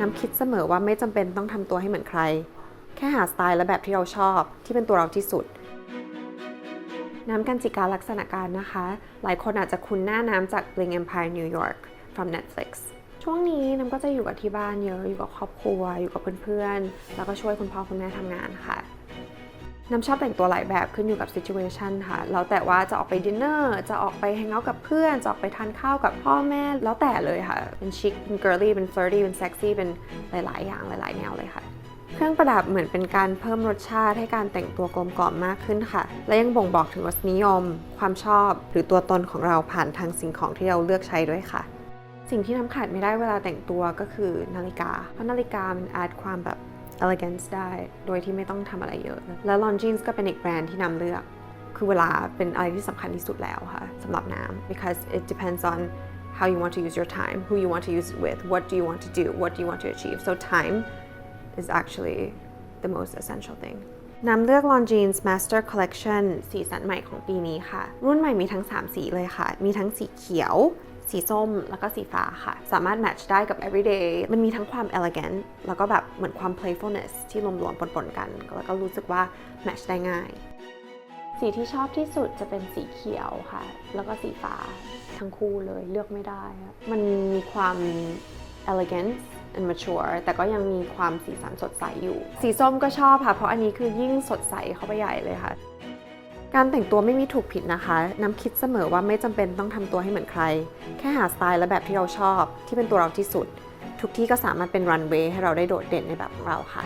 น้ำคิดเสมอว่าไม่จำเป็นต้องทำตัวให้เหมือนใคร แค่หาสไตล์และแบบที่เราชอบที่เป็นตัวเราที่สุด น้ำกันจิการลักษณะการนะคะ หลายคนอาจจะคุ้นหน้าน้ำจาก Bling Empire New York from Netflix ช่วงนี้น้ำก็จะอยู่กับที่บ้านเยอะอยู่กับครอบครัว อยู่กับเพื่อนๆ แล้วก็ช่วยคุณพ่อคุณแม่ทำงานค่ะ น้ำชอบแต่งตัวหลายแบบขึ้นอยู่กับ situation ค่ะ แล้วแต่ว่าจะออกไปดินเนอร์ จะออกไปแฮงเอาท์กับเพื่อน จะออกไปทานข้าวกับพ่อแม่ แล้วแต่เลยค่ะ เป็นชิค เป็น girly เป็น flirty เป็น sexy เป็นหลาย ๆ อย่างหลาย ๆ แนวเลยค่ะ เครื่องประดับเหมือนเป็นการเพิ่มรสชาติให้การแต่งตัวกลมกล่อมมากขึ้นค่ะ และยังบ่งบอกถึงรสนิยม ความชอบ หรือตัวตนของเราผ่านทางสิ่งของที่เราเลือกใช้ด้วยค่ะ สิ่งที่น้ำขาดไม่ได้เวลาแต่งตัวก็คือนาฬิกา เพราะนาฬิกามัน add ความแบบ elegance ได้ โดยที่ไม่ต้องทำอะไรเยอะ แล้ว l o n g i n s ก็เป็นอีกแบรนด์ที่นำเลือก คือเวลาเป็นอะไรที่สำคัญที่สุดแล้วค่ะสำหรับน้ำ because it depends on how you want to use your time who you want to use it with what do you want to do what do you want to achieve so time is actually the most essential thing น้ำเลือก Longines Master Collection สีสันใหม่ของปีนี้ค่ะ รุ่นใหม่มีทั้ง 3 สีเลยค่ะ มีทั้งสีเขียว สีส้มแล้วก็สีฟ้าค่ะ สามารถแมทช์ได้กับ everyday มันมีทั้งความ elegant แล้วก็แบบเหมือนความ playfulness ที่รวมๆปนๆกัน แล้วก็รู้สึกว่าแมทช์ได้ง่าย สีที่ชอบที่สุดจะเป็นสีเขียวค่ะ แล้วก็สีฟ้าทั้งคู่เลยเลือกไม่ได้ มันมีความ elegant and mature แต่ก็ยังมีความสีสันสดใสอยู่ สีส้มก็ชอบค่ะ เพราะอันนี้คือยิ่งสดใสเข้าไปใหญ่เลยค่ะ การแต่งตัวไม่มีถูกผิดนะคะ น้ำคิดเสมอว่าไม่จำเป็นต้องทำตัวให้เหมือนใคร แค่หาสไตล์และแบบที่เราชอบ ที่เป็นตัวเราที่สุด ทุกที่ก็สามารถเป็นรันเวย์ให้เราได้โดดเด่นในแบบของเราค่ะ